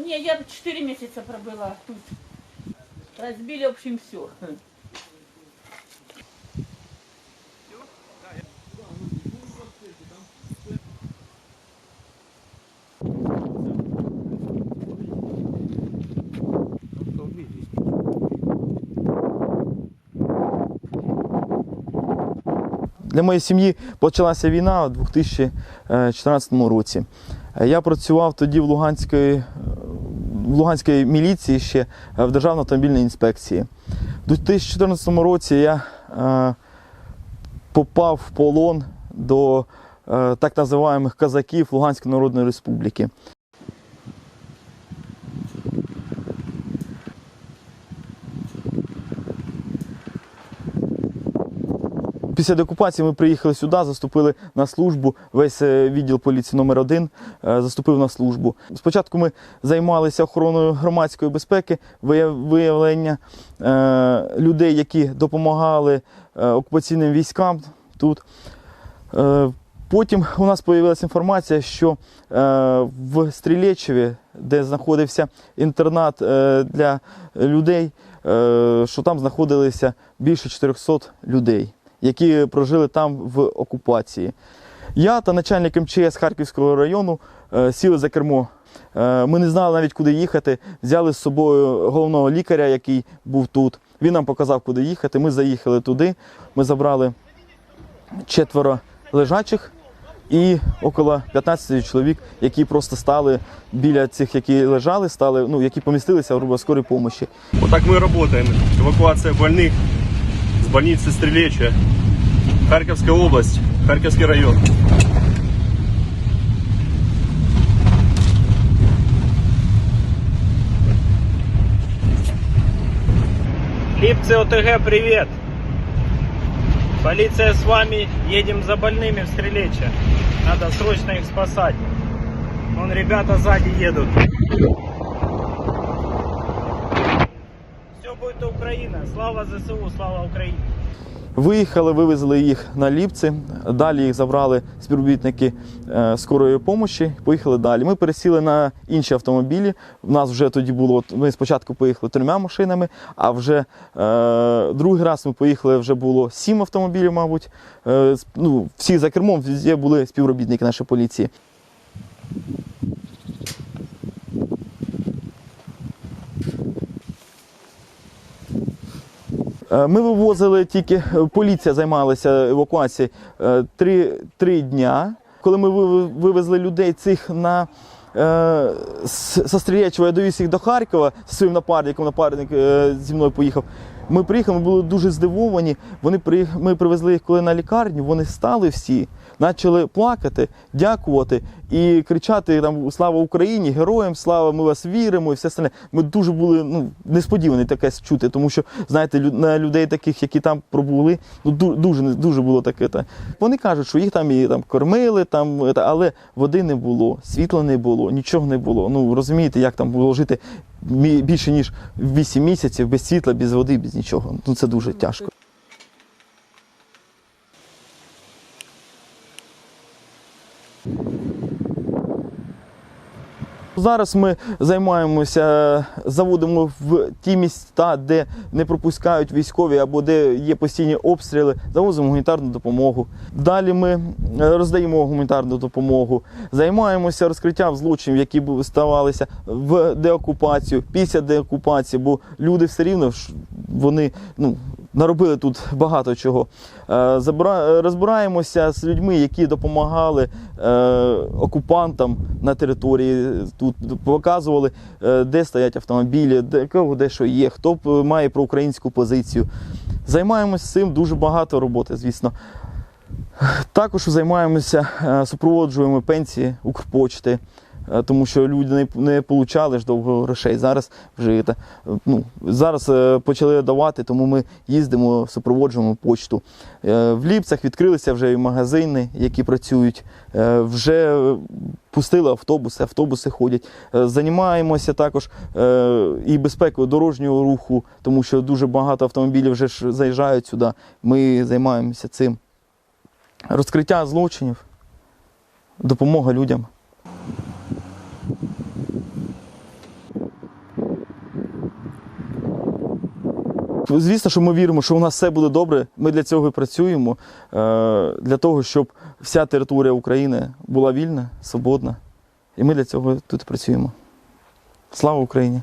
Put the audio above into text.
Не, я 4 месяца пробыла тут. Разбили, в общем, все. Для моєї сім'ї почалася війна у 2014 році. Е, Я працював тоді в Луганської, в Луганській міліції ще е, в Державній автомобільній інспекції. У 2014 році я е, попав в полон до е, так називаємих казаків Луганської Народної Республіки. Після деокупації ми приїхали сюди, заступили на службу. Весь е, відділ поліції номер 1 заступив на службу. Спочатку ми займалися охороною громадської безпеки, виявлення е, людей, які допомагали е, окупаційним військам тут. Е, Потім у нас з'явилася інформація, що е, в Стрілечеві, де знаходився інтернат е, для людей, е, що там знаходилися більше 400 людей, які прожили там в окупації. Я та начальник МЧС Харківського району е, сіли за кермо. Е, Ми не знали навіть, куди їхати. Взяли з собою головного лікаря, який був тут. Він нам показав, куди їхати. Ми заїхали туди. Ми забрали четверо лежачих і около 15 чоловік, які просто стали біля цих, які лежали, стали, ну, які помістилися в скорій допомоги. Вот так мы и работаем. Больницы Стрелечья. Харьковская область, Харьковский район. Липцы ОТГ, привет! Полиция с вами, едем за больными в Стрелечье. Надо срочно их спасать. Вон ребята сзади едут. Будет Украина. Слава ЗСУ, слава Украине. Виїхали, вивезли їх на Ліпці. Далі їх забрали співробітники е, скорої допомоги. Поїхали далі. Ми пересіли на інші автомобілі. У нас вже тоді було. Ми спочатку поїхали трьома машинами, а вже е, другий раз ми поїхали. Вже було сім автомобілів, мабуть. Е, ну, всі за кермом везде були співробітники нашої поліції. Ми вивозили тільки е, поліція займалася евакуацією е, три, три дня. Коли ми вив- вивезли людей цих на е, Стрілячого, я довіз їх до Харкова зі своїм напарником, напарник е, зі мною поїхав. Ми приїхали, ми були дуже здивовані. Вони при, ми привезли їх коли на лікарню, вони стали всі, почали плакати, дякувати і кричати там Слава Україні, героям слава, ми вас віримо і все остальне. Ми дуже були ну, несподівані таке чути, тому що знаєте, на людей таких, які там пробули, ну ду- дуже дуже було таке. Та. Вони кажуть, що їх там і там кормили, там, але води не було, світла не було, нічого не було. Ну розумієте, як там було жити більше ніж 8 місяців без світла, без води, без нічого. Ну це дуже тяжко. Зараз ми займаємося, заводимо в ті міста, де не пропускають військові або де є постійні обстріли, завозимо гуманітарну допомогу. Далі ми е, роздаємо гуманітарну допомогу, займаємося розкриттям злочинів, які ставалися в деокупацію, після деокупації, бо люди все рівно вони ну, наробили тут багато чого. Е, Розбираємося з людьми, які допомагали е, окупантам на території. Тут показували, е, де стоять автомобілі, де кого де що є, хто має проукраїнську позицію. Займаємося цим дуже багато роботи, звісно. Також займаємося, супроводжуємо пенсії Укрпочти, тому що люди не, не получали ж довго грошей. Зараз вже та, е, ну, зараз е, почали давати, тому ми їздимо, супроводжуємо почту. Е, В Ліпцях відкрилися вже і магазини, які працюють. Е, Вже е, пустили автобуси, автобуси ходять. Е, Займаємося також е, і безпекою дорожнього руху, тому що дуже багато автомобілів вже ж заїжджають сюди. Ми займаємося цим розкриття злочинів, допомога людям. Звісно, що ми віримо, що у нас все буде добре. Ми для цього і працюємо, е, для того, щоб вся територія України була вільна, свободна. І ми для цього тут працюємо. Слава Україні!